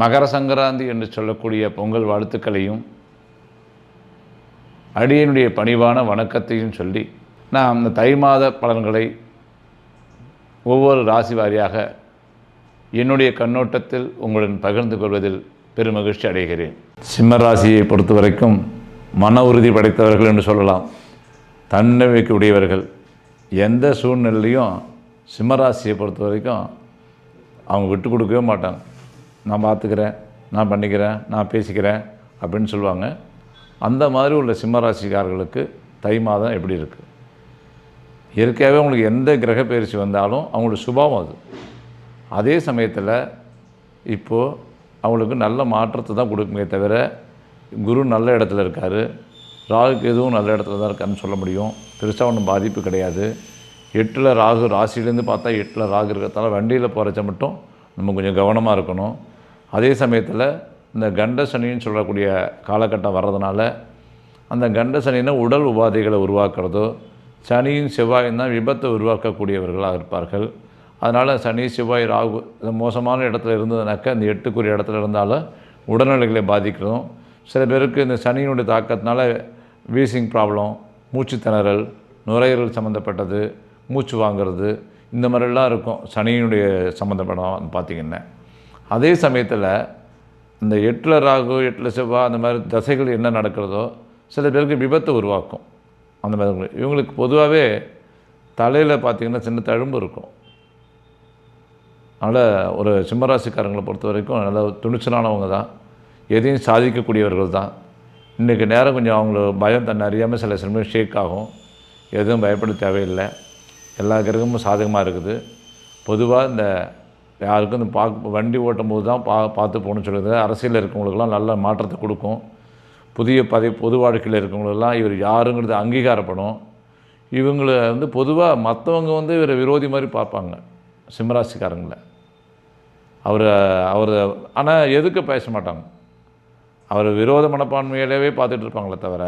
மகர சங்கராந்தி என்று சொல்லக்கூடிய பொங்கல் வாழ்த்துக்களையும் அடியனுடைய பணிவான வணக்கத்தையும் சொல்லி நான் அந்த தை மாத பலன்களை ஒவ்வொரு ராசி வாரியாக என்னுடைய கண்ணோட்டத்தில் உங்களுடன் பகிர்ந்து கொள்வதில் பெருமகிழ்ச்சி அடைகிறேன். சிம்ம ராசியை பொறுத்த வரைக்கும் மன உறுதி படைத்தவர்கள் என்று சொல்லலாம். தன்னம்பிக்கை உடையவர்கள். எந்த சூழ்நிலையும் சிம்மராசியை பொறுத்த வரைக்கும் அவங்க விட்டு கொடுக்கவே மாட்டாங்க. நான் பார்த்துக்கிறேன் நான் பண்ணிக்கிறேன் நான் பேசிக்கிறேன் அப்படின்னு சொல்லுவாங்க. அந்த மாதிரி உள்ள சிம்மராசிக்காரர்களுக்கு தை மாதம் எப்படி இருக்குது இயற்கையாகவே அவங்களுக்கு எந்த கிரக பயிற்சி வந்தாலும் அவங்களோட சுபாவம் அது. அதே சமயத்தில் இப்போது அவங்களுக்கு நல்ல மாற்றத்தை தான் கொடுக்குமே தவிர குரு நல்ல இடத்துல இருக்கார் ராகுக்கு எதுவும் நல்ல இடத்துல தான் இருக்காருன்னு சொல்ல முடியும். பெருசாக ஒன்றும் பாதிப்பு கிடையாது. எட்டில் ராகு ராசியிலேருந்து பார்த்தா எட்டில் ராகு இருக்கிறதால வண்டியில் போகிறச்ச மட்டும் நம்ம கொஞ்சம் கவனமாக இருக்கணும். அதே சமயத்தில் இந்த கண்ட சனின்னு சொல்லக்கூடிய காலகட்டம் வர்றதுனால அந்த கண்ட சனின்னா உடல் உபாதைகளை உருவாக்குறதோ சனியும் செவ்வாயும் தான் விபத்தை உருவாக்கக்கூடியவர்களாக இருப்பார்கள். அதனால் சனி செவ்வாய் ராகு இந்த மோசமான இடத்துல இருந்ததுனாக்கா இந்த எட்டுக்குரிய இடத்துல இருந்தாலும் உடல்நிலைகளை பாதிக்கிறதும் சில பேருக்கு இந்த சனியினுடைய தாக்கத்தினால வீசிங் ப்ராப்ளம் மூச்சு திணறல் நுரையீரல் சம்மந்தப்பட்டது மூச்சு வாங்கிறது இந்த மாதிரிலாம் இருக்கும் சனியினுடைய சம்மந்தப்படம் பார்த்திங்கன்னா. அதே சமயத்தில் இந்த எட்டில் ராகு எட்டில் செவ்வாய் அந்த மாதிரி தசைகள் என்ன நடக்கிறதோ சில பேருக்கு விபத்தை உருவாக்கும். அந்த மாதிரி இவங்களுக்கு பொதுவாகவே தலையில் பார்த்திங்கன்னா சின்ன தழும்பு இருக்கும். அதனால் ஒரு சிம்மராசிக்காரங்களை பொறுத்த வரைக்கும் நல்ல துணிச்சலானவங்க தான். எதையும் சாதிக்கக்கூடியவர்கள் தான். இன்றைக்கி நேரம் கொஞ்சம் அவங்கள பயம் தன்னை அறியாமல் சில சமயம் ஷேக் ஆகும். எதுவும் பயப்பட தேவையில்லை. எல்லா கிரகமும் சாதகமாக இருக்குது. பொதுவாக இந்த யாருக்கும் இந்த பார்க்க வண்டி ஓட்டும் போது தான் பா பார்த்து போகணும்னு சொல்லுது. அரசியலில் இருக்கவங்களுக்கெல்லாம் நல்ல மாற்றத்தை கொடுக்கும். புதிய பதவி பொது வாழ்க்கையில் இருக்கவங்களெல்லாம் இவர் யாருங்கிறது அங்கீகாரப்படும். இவங்களை வந்து பொதுவாக மற்றவங்க வந்து இவரை விரோதி மாதிரி பார்ப்பாங்க சிம்மராசிக்காரங்களை. அவர் அவர் ஆனால் எதுக்கு பேச மாட்டாங்க? அவர் விரோத மனப்பான்மையிலவே பார்த்துட்டு இருப்பாங்களே தவிர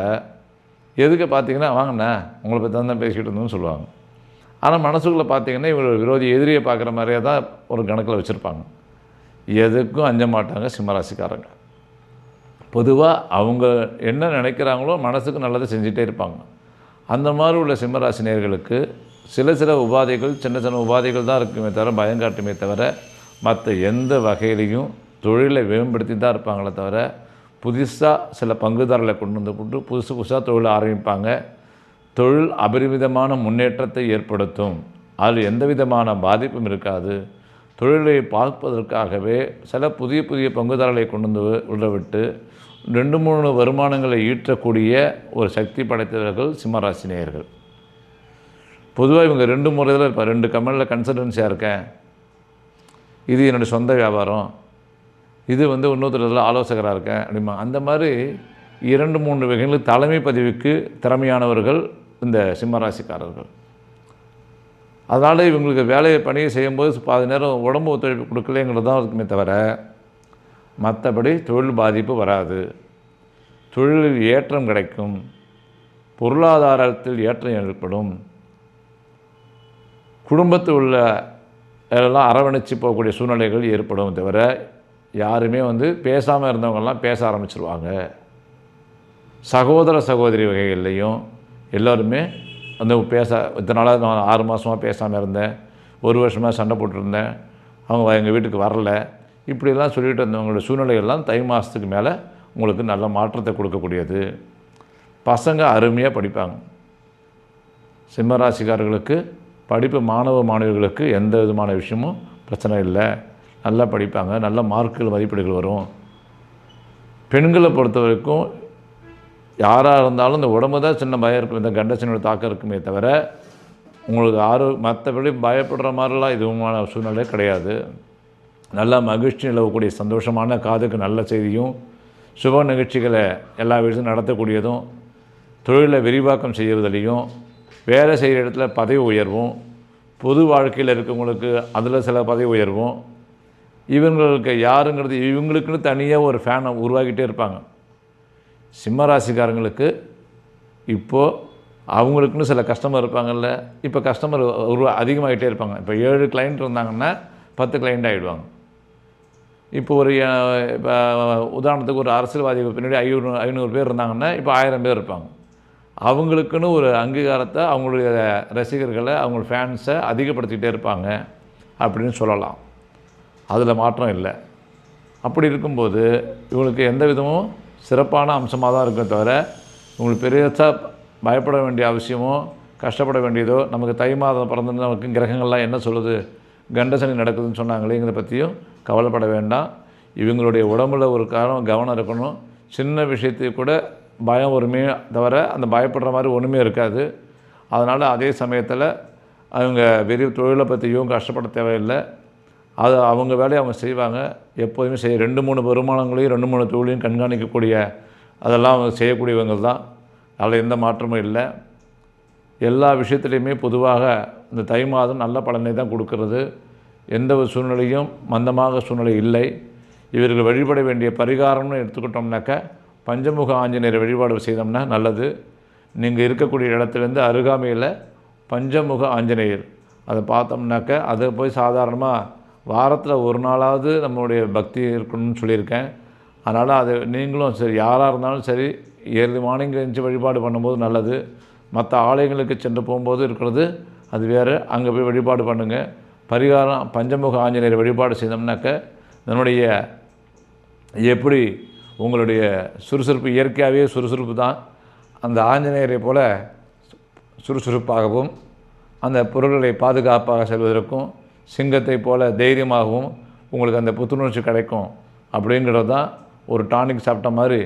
எதுக்கு பார்த்தீங்கன்னா வாங்கண்ணே உங்களை பற்றி தான் பேசிக்கிட்டு இருந்தோம்னு சொல்லுவாங்க. ஆனால் மனசுக்குள்ளே பார்த்தீங்கன்னா இவர் விரோதி எதிரியை பார்க்குற மாதிரியே தான் ஒரு கணக்கில் வச்சுருப்பாங்க. எதுக்கும் அஞ்ச மாட்டாங்க சிம்மராசிக்காரங்க. பொதுவாக அவங்க என்ன நினைக்கிறாங்களோ மனசுக்கு நல்லதை செஞ்சுட்டே இருப்பாங்க. அந்த மாதிரி உள்ள சிம்மராசினியர்களுக்கு சில சில உபாதைகள் சின்ன சின்ன உபாதைகள் தான் இருக்குமே தவிர பயங்காட்டுமே தவிர மற்ற எந்த வகையிலையும் தொழிலை மேம்படுத்தி தான் இருப்பாங்களே தவிர புதுசாக சில பங்குதாரர்களை கொண்டு வந்து போட்டு புதுசு புதுசாக தொழில் ஆரம்பிப்பாங்க. தொழில் அபரிமிதமான முன்னேற்றத்தை ஏற்படுத்தும். அதில் எந்த விதமான பாதிப்பும் இருக்காது. தொழிலை பார்ப்பதற்காகவே சில புதிய புதிய பங்குதாரர்களை கொண்டு வந்து உள்ளவிட்டு ரெண்டு மூணு வருமானங்களை ஈற்றக்கூடிய ஒரு சக்தி படைத்தவர்கள் சிம்மராசினியர்கள் பொதுவாக இவங்க ரெண்டு முறையில் இப்போ ரெண்டு கம்பெனியில் கன்சல்டன்சியாக இருக்கேன். இது என்னுடைய சொந்த வியாபாரம். இது வந்து இன்னொருத்தர் ஆலோசகராக இருக்கேன் அப்படிமா. அந்த மாதிரி இரண்டு மூன்று வகைகளில் தலைமை பதவிக்கு திறமையானவர்கள் இந்த சிம்மராசிக்காரர்கள். அதனால் இவங்களுக்கு வேலையை பணியை செய்யும்போது பாதி நேரம் உடம்பு ஒத்துழைப்பு கொடுக்கலங்கிறது தான் இருக்குமே தவிர மற்றபடி தொழில் பாதிப்பு வராது. தொழிலில் ஏற்றம் கிடைக்கும். பொருளாதாரத்தில் ஏற்றம் ஏற்படும். குடும்பத்தில் உள்ள எல்லாம் அரவணைச்சு போகக்கூடிய சூழ்நிலைகள் ஏற்படும் தவிர யாருமே வந்து பேசாமல் இருந்தவங்கெல்லாம் பேச ஆரம்பிச்சிருவாங்க. சகோதர சகோதரி வகைகள்லேயும் எல்லோருமே வந்து பேச இத்தனை நாளாக நான் ஆறு மாதமாக பேசாமல் இருந்தேன். ஒரு வருஷமாக சண்டை போட்டிருந்தேன். அவங்க எங்கள் வீட்டுக்கு வரல. இப்படிலாம் சொல்லிட்டு இருந்தவங்களோட சூழ்நிலையெல்லாம் தை மாதத்துக்கு மேலே உங்களுக்கு நல்ல மாற்றத்தை கொடுக்கக்கூடியது. பசங்க அருமையாக படிப்பாங்க. சிம்மராசிக்காரர்களுக்கு படிப்பு மாணவ மாணவிகளுக்கு எந்த விதமான விஷயமும் பிரச்சனை இல்லை. நல்லா படிப்பாங்க. நல்ல மார்க்குகள் மதிப்பீடுகள் வரும். பெண்களை பொறுத்த வரைக்கும் யாராக இருந்தாலும் இந்த உடம்பு தான் சின்ன பயம் இருக்கும். இந்த கண்டசனோட தாக்கம் இருக்குமே தவிர உங்களுக்கு ஆரோ மற்றபடி பயப்படுற மாதிரிலாம் இதுவுமான சூழ்நிலை கிடையாது. நல்லா மகிழ்ச்சி நிலவக்கூடிய சந்தோஷமான காதுக்கு நல்ல செய்தியும் சுப நிகழ்ச்சிகளை எல்லா விஷயத்தையும் நடத்தக்கூடியதும் தொழிலை விரிவாக்கம் செய்வதிலையும் வேலை செய்கிற இடத்துல பதவி உயர்வும் பொது வாழ்க்கையில் இருக்கவங்களுக்கு அதில் சில பதவி உயர்வும் இவங்களுக்கு யாருங்கிறது இவங்களுக்குன்னு தனியாக ஒரு ஃபேனை உருவாக்கிட்டே இருப்பாங்க. சிம்மராசிக்காரங்களுக்கு இப்போது அவங்களுக்குன்னு சில கஸ்டமர் இருப்பாங்கல்ல இப்போ கஸ்டமர் ஒரு அதிகமாகிட்டே இருப்பாங்க. இப்போ ஏழு கிளைண்ட் இருந்தாங்கன்னா பத்து கிளைண்ட் ஆகிடுவாங்க இப்போ ஒரு இப்போ உதாரணத்துக்கு ஒரு அரசியல்வாதி பின்னாடி ஐநூறு ஐநூறு பேர் இருந்தாங்கன்னா இப்போ ஆயிரம் பேர் இருப்பாங்க. அவங்களுக்குன்னு ஒரு அங்கீகாரத்தை அவங்களுடைய ரசிகர்களை அவங்க ஃபேன்ஸை அதிகப்படுத்திக்கிட்டே இருப்பாங்க அப்படின்னு சொல்லலாம். அதில் மாற்றம் இல்லை. அப்படி இருக்கும்போது இவங்களுக்கு எந்த விதமும் சிறப்பான அம்சமாக தான் இருக்கும் தவிர உங்களுக்கு பெருசாக பயப்பட வேண்டிய அவசியமோ கஷ்டப்பட வேண்டியதோ நமக்கு தை மாதம் பிறந்து நமக்கு கிரகங்கள்லாம் என்ன சொல்லுது கண்டசனி நடக்குதுன்னு சொன்னாங்களேங்கிறத பற்றியும் கவலைப்பட வேண்டாம். இவங்களுடைய உடம்புல ஒரு காரணம் கவனம் இருக்கணும். சின்ன விஷயத்துக்கு கூட பயம் ஒருமே தவிர அந்த பயப்படுற மாதிரி ஒன்றுமே இருக்காது. அதனால் அதே சமயத்தில் அவங்க வெறும் தொழிலை பற்றியும் கஷ்டப்பட தேவையில்லை. அது அவங்க வேலையை அவங்க செய்வாங்க. எப்போதுமே செய்ய ரெண்டு மூணு வருமானங்களையும் ரெண்டு மூணு தொழிலையும் கண்காணிக்கக்கூடிய அதெல்லாம் அவங்க செய்யக்கூடியவங்க தான். அதில் எந்த மாற்றமும் இல்லை. எல்லா விஷயத்துலையுமே பொதுவாக இந்த தை மாதம் நல்ல பலனை தான் கொடுக்கறது. எந்த ஒரு சூழ்நிலையும் மந்தமாக சூழ்நிலை இல்லை. இவர்கள் வழிபட வேண்டிய பரிகாரம்னு எடுத்துக்கிட்டோம்னாக்க பஞ்சமுக ஆஞ்சநேயர் வழிபாடு செய்தோம்னா நல்லது. நீங்கள் இருக்கக்கூடிய இடத்துலேருந்து அருகாமையில் பஞ்சமுக ஆஞ்சநேயர். அதை பார்த்தோம்னாக்க அதை போய் சாதாரணமாக வாரத்தில் ஒரு நாளாவது நம்மளுடைய பக்தி இருக்கணும்னு சொல்லியிருக்கேன். அதனால் அது நீங்களும் சரி யாராக இருந்தாலும் சரி ஏழு மார்னிங் எழுந்து வழிபாடு பண்ணும்போது நல்லது. மற்ற ஆலயங்களுக்கு சென்று போகும்போது இருக்கிறது அது வேறு. அங்கே போய் வழிபாடு பண்ணுங்கள் பரிகாரம் பஞ்சமுக ஆஞ்சநேயர் வழிபாடு செய்தோம்னாக்க நம்முடைய எப்படி உங்களுடைய சுறுசுறுப்பு இயற்கையாகவே சுறுசுறுப்பு தான். அந்த ஆஞ்சநேயரை போல் சுறுசுறுப்பாகவும் அந்த பொருள்களை பாதுகாப்பாக செல்வதற்கும் சிங்கத்தை போல தைரியமாகவும் உங்களுக்கு அந்த புத்துணர்ச்சி கிடைக்கும் அப்படிங்கிறது தான் ஒரு டானிக் சாப்பிட்ட மாதிரி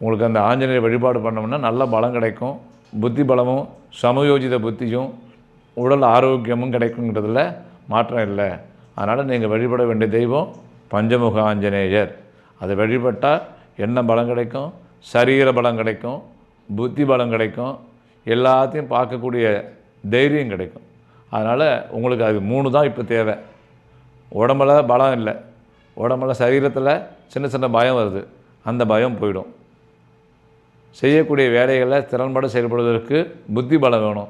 உங்களுக்கு அந்த ஆஞ்சநேயர் வழிபாடு பண்ணோம்னா நல்ல பலம் கிடைக்கும். புத்தி பலமும் சமயோஜித புத்தியும் உடல் ஆரோக்கியமும் கிடைக்குங்கிறதுல மாற்றம் இல்லை. அதனால் நீங்கள் வழிபட வேண்டிய தெய்வம் பஞ்சமுக ஆஞ்சநேயர். அதை வழிபட்டால் என்ன பலம் கிடைக்கும்? சரீர பலம் கிடைக்கும் புத்தி பலம் கிடைக்கும் எல்லாத்தையும் பார்க்கக்கூடிய தைரியம் கிடைக்கும். அதனால் உங்களுக்கு அது மூணு தான் இப்போ தேவை. உடம்புல பலம் இல்லை. உடம்புல சரீரத்தில் சின்ன சின்ன பயம் வருது. அந்த பயம் போயிடும். செய்யக்கூடிய வேலைகளை திறன்பட செயல்படுவதற்கு புத்தி பலம் வேணும்.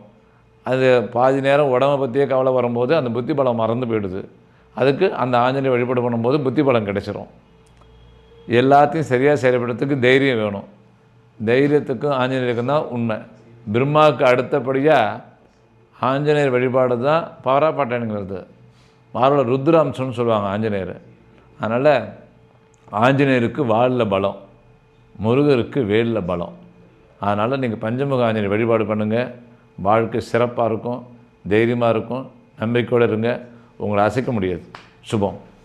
அது பாதி நேரம் உடம்பை பற்றியே கவலை வரும்போது அந்த புத்தி பலம் மறந்து போயிடுது. அதுக்கு அந்த ஆஞ்சநேயர் வழிபாடு பண்ணும்போது புத்தி பலம் கிடைச்சிரும். எல்லாத்தையும் சரியாக செயல்படுறதுக்கு தைரியம் வேணும். தைரியத்துக்கும் ஆஞ்சநேயருக்கும் தான் உண்மை. பிரம்மாவுக்கு அடுத்தபடியாக ஆஞ்சநேயர் வழிபாடு தான் பாராப்பாட்டனுங்கிறது. மாரோட ருத்ராம்சம்னு சொல்லுவாங்க ஆஞ்சநேயர். அதனால் ஆஞ்சநேயருக்கு வாலில் பலம் முருகருக்கு வேலில் பலம். அதனால் நீங்கள் பஞ்சமுக ஆஞ்சநேயர் வழிபாடு பண்ணுங்கள் வாழ்க்கை சிறப்பாக இருக்கும் தைரியமாக இருக்கும் நம்பிக்கையோடு இருங்க. உங்களை அசைக்க முடியாது. சுபம்.